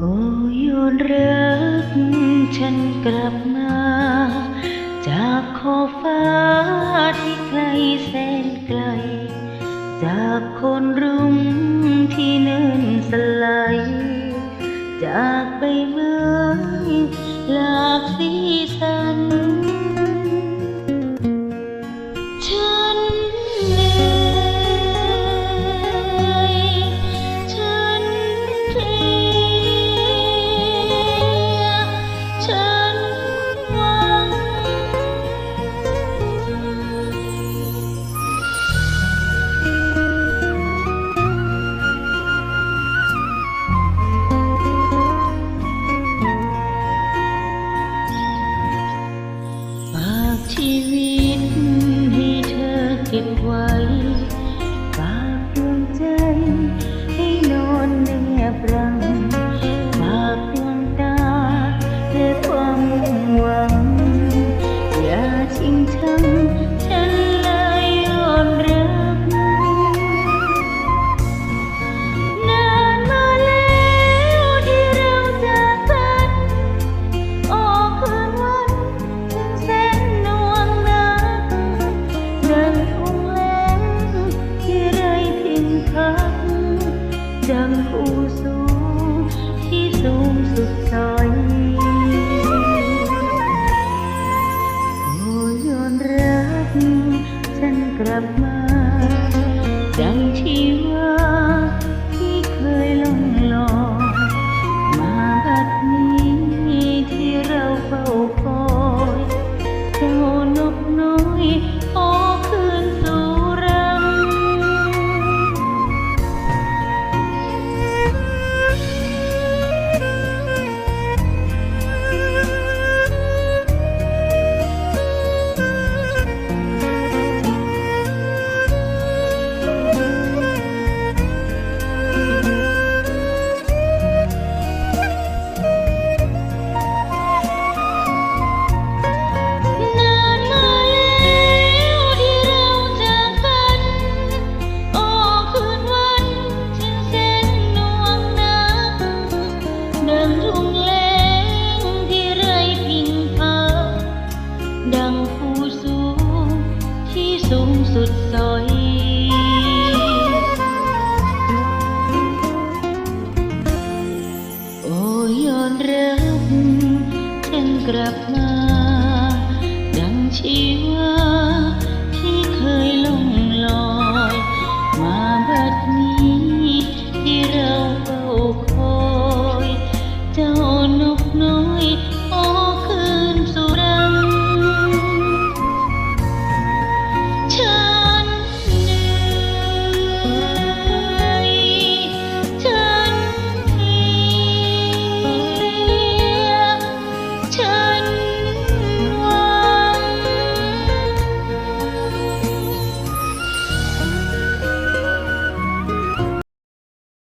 โอ้ยนรักฉันกลับมา จากขอบฟ้าที่ไกลแสนไกล จากคนรุมที่เนินสลายจากไปเมืองลากสี ชีวิตให้เธอเก็บไว้ักจำางทุ่งแล้งที่ไรพิงพาดังภูสูงที่สูงสุดสอยโอ้ยอนรักขึ้นกลับมา ดังชีวา don't